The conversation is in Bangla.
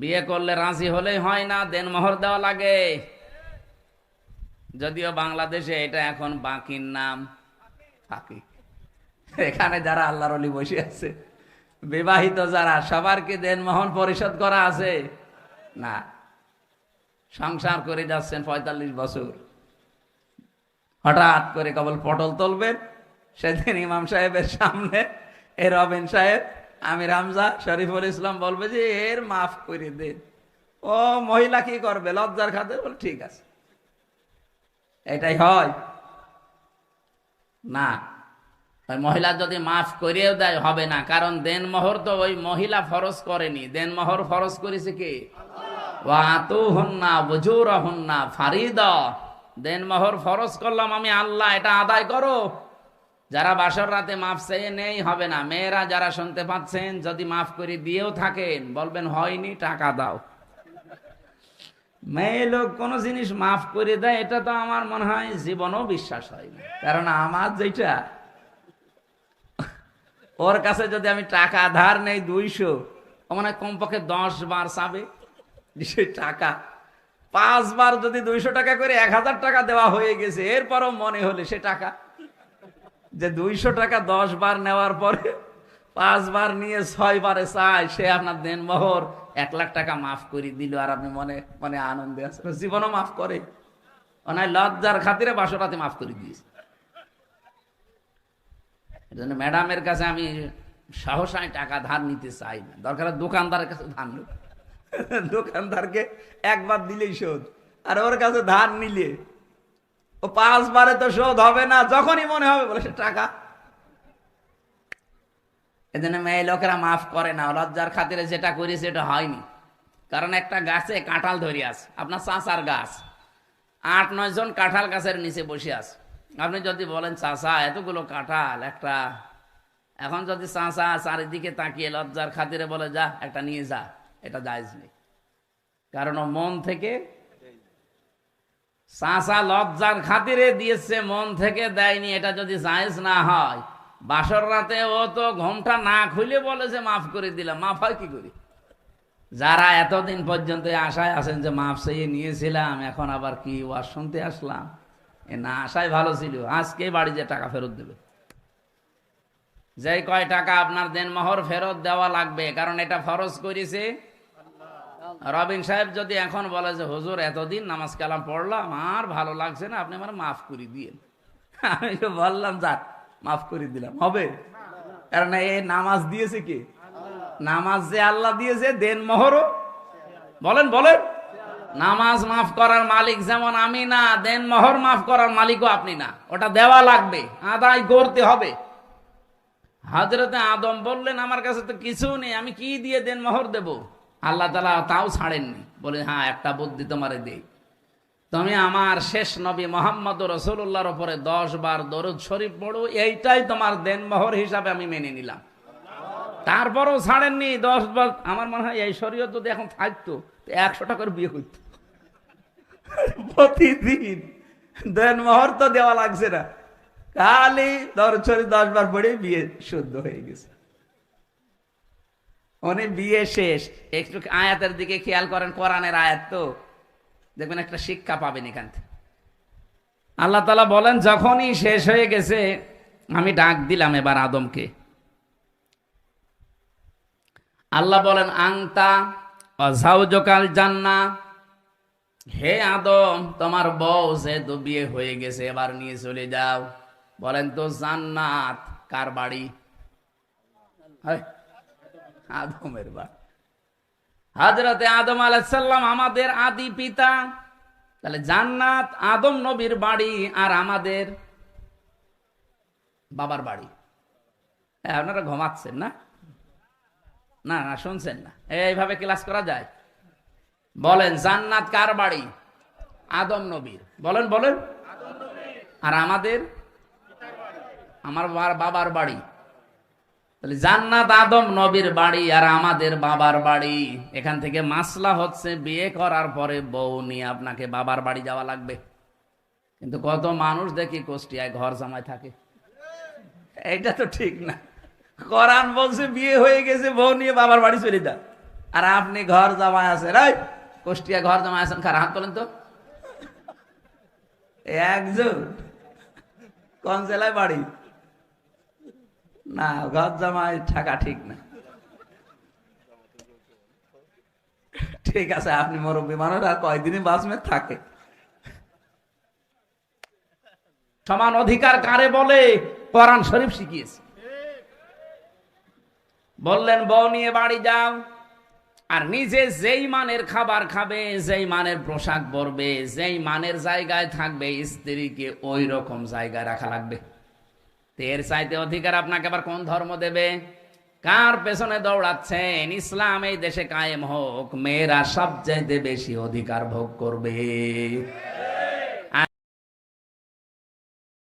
বিয়ে করলে রাজি হলেই হয় না, দেন মোহর দেওয়া লাগে। যদিও বাংলাদেশে এটা এখন বাকির নাম। ফাঁকি এখানে যারা আল্লাহর অলি বসে আছে, বিবাহিত যারা, সবার কি দেন মোহন পরিশোধ করা আছে? না। সংসার করে যাচ্ছেন পঁয়তাল্লিশ বছর। হঠাৎ করে কেবল পটল তুলবেন, সেদিন ইমাম সাহেবের সামনে এ রবিন সাহেব আমি রামজা শরীফুল ইসলাম বলবে যে, এর মাফ করে দে। ও মহিলা কি করবে? লজ্জার খাতে বলে, ঠিক আছে। এটাই হয়। না। মহিলা যদি মাফ করিয়েও দেয়, হবে না। কারণ দেন মোহর তো ওই মহিলা ফরজ করেনি। দেন মোহর ফরজ করেছে কি? ওয়াতু হন্না বুজুর হন্না ফারিদ। দেন মোহর ফরজ করলাম আমি আল্লাহ, এটা আদায় করো। যারা বাসর রাতে মাফ চেয়ে নেই হবে না। মেয়েরা যারা শুনতে পাচ্ছেন, যদি মাফ করে দিয়েও থাকেন, বলবেন, হয়নি, টাকা দাও। মেয়ে লোক কোনো জিনিস মাফ করে দেয়, এটা তো আমার মনে হয় জীবনও বিশ্বাস হয় না। কারণ আমার যেটা, ওর কাছে যদি আমি টাকা ধার নেই দুইশো মনে হয় কমপক্ষে দশ বার চাবে সে টাকা। পাঁচবার যদি দুইশো টাকা করে এক হাজার টাকা দেওয়া হয়ে গেছে, এরপরও মনে হলে সে টাকা যে দুইশো টাকা দশ বার নেওয়ার পরে পাঁচবার নিয়ে ছয় বারে চায়, সে আপনার দেন মোহর এক লাখ টাকা মাফ করে দিল আর আপনি মনে মনে আনন্দে আছেন। জীবনও মাফ করে। ওনায় লজ্জার খাতিরে বাসরাতে মাফ করে দিয়েছে। এজন্য ম্যাডামের কাছে আমি সাহসায় টাকা ধার নিতে চাই না। দরকার দোকানদারের কাছে ধার নেব। দোকানদারকে একবার দিলেই শোধ। আর ওর কাছে ধার নিলে ও পাঁচবারে তো শোধ হবে না, যখনই মনে হবে বলে সে টাকা। এজন্য মেয়ে লোকেরা মাফ করে না, লজ্জার খাতিরে যেটা করি সেটা হয়নি। কারণ একটা গাছে কাঁঠাল ধরে আছে, আপনার চাষার গাছ। আট, নয় জন কাঁঠাল গাছের নিচে বসে আছে। আপনি যদি বলেন, চাষা, এতগুলো কাঁঠাল, একটা এখন যদি চাষা চারিদিকে তাকিয়ে লজ্জার খাতিরে বলে, যা, একটা নিয়ে যা, এটা জায়জ নেই। কারণ ও মন থেকে চাষা লজ্জার খাতিরে দিয়েছে, মন থেকে দেয়নি, এটা যদি জায়েজ না হয়। বাসর রাতে ও তো ঘোমটা না খুলে বলে যে মাফ করে দিলাম। মাফ হয় কি করি? যারা এতদিন পর্যন্ত আশায় আছেন যে মাফ চেয়ে নিয়েছিলাম, এখন আবার কি ওয়াজ শুনতে আসলাম? এ না আশায় ভালো ছিল, আজকে বাড়ি যে টাকা ফেরত দেবে। যে কয় টাকা আপনার দেন মোহর ফেরত দেওয়া লাগবে, কারণ এটা ফরজ করেছে রবিন সাহেব যদি এখন বলে যে হুজুর এতদিন নামাজ কালাম পড়লাম আর ভালো লাগছে না আপনি আমার মাফ করে দিয়েন। আমি তো বললাম যাক মাফ করে দিলাম হবে। কারণ এই নামাজ দিয়েছে কি? নামাজ যে আল্লাহ দিয়েছে দেন মোহরও বলেন বলেন। নামাজ মাফ করার মালিক যেমন আমি না দেন মোহর মাফ করার মালিকও আপনি না। ওটা দেওয়া লাগবে আদায় করতে হবে। হাজরতে আদম বললেন আমার কাছে তো কিছু নেই আমি কি দিয়ে দেন মোহর দেব? আল্লাহ তালা তাও ছাড়েননি। বলে হ্যাঁ একটা বুদ্ধি তোমারে দেই। তুমি আমার শেষ নবী মোহাম্মদ রসুল্লাহর ওপরে দশ বার দরুদ শরীফ পড়ো, এইটাই তোমার দেন মোহর হিসাবে আমি মেনে নিলাম। তারপরও ছাড়েননি দশ বার। আমার মনে হয় এই শরীয়ত যদি এখন থাকতো একশো টাকার বিয়ে করতো প্রতিদিন দেন মোহর তো দেওয়া লাগছে না। খালি দশ শরীফ দশ বার পড়ে বিয়ে শুদ্ধ হয়ে গেছে। উনি বিয়ে শেষ। একটু আয়াতের দিকে খেয়াল করেন, কোরআনের আয়াত তো। দেখবেন একটা শিক্ষা পাবেন এখান থেকে। আল্লাহ তালা বলেন, যখনই শেষ হয়ে গেছে, আমি ডাক দিলাম এবার আদমকে। আল্লাহ বলেন, আংতা অঝাউজকাল জান্না হে আদম, তোমার বউ যেহেতু বিয়ে হয়ে গেছে, এবার নিয়ে চলে যাও। বলেন, তো জান্নাত কার বাড়ি? আদমের বাড়ি হাজরতে আদম আলাইসাল্লাম আমাদের আদি পিতা। তাহলে জান্নাত আদম নবীর বাড়ি আর আমাদের বাবার বাড়ি। হ্যাঁ আপনারা ঘুমাচ্ছেন না? না না, শুনছেন না। এইভাবে ক্লাস করা যায়? বলেন, জান্নাত কার বাড়ি? আদম নবীর। বলেন বলেন। আর আমাদের? আমার বাবার- বাবার বাড়ি। তাহলে জান্নাত আদম নবীর বাড়ি আর আমাদের বাবার বাড়ি। এখান থেকে মাসলা হচ্ছে বিয়ে করার পরে বউ নিয়ে আপনাকে বাবার বাড়ি যাওয়া লাগবে। কিন্তু কত মানুষ দেখি কোষ্টিয়ায় ঘর জামায় থাকে। এটা তো ঠিক না। করান বলছে বিয়ে হয়ে গেছে, বউ নিয়ে বাবার বাড়ি চলে যা আর আপনি ঘর জামাই আছেন, এই কুষ্টিয়া ঘর জামাই আছেন খার হাত তো? একজন। কোন জেলায় বাড়ি? না ঘর জামাই থাকা ঠিক না। ঠিক আছে, আপনি মুরব্বী মানুষ, আর কয়দিনই বাঁচমে থাকে। সমান অধিকার কারে বলে? কোরআন শরীফ শিখিয়েছে। বললেন, বউ নিয়ে বাড়ি যাও, আর নিজে যেই মানের খাবার খাবে, যেই মানের পোশাক পরবে, যেই মানের জায়গায় থাকবে, স্ত্রীকে ওই রকম জায়গায় রাখা লাগবে। তো এর চাইতে অধিকার আপনাকে আবার কোন ধর্ম দেবে? কার পেছনে দৌড়াচ্ছেন? ইসলাম এই দেশে কায়েম হোক, মেয়েরা সবচাইতে বেশি অধিকার ভোগ করবে।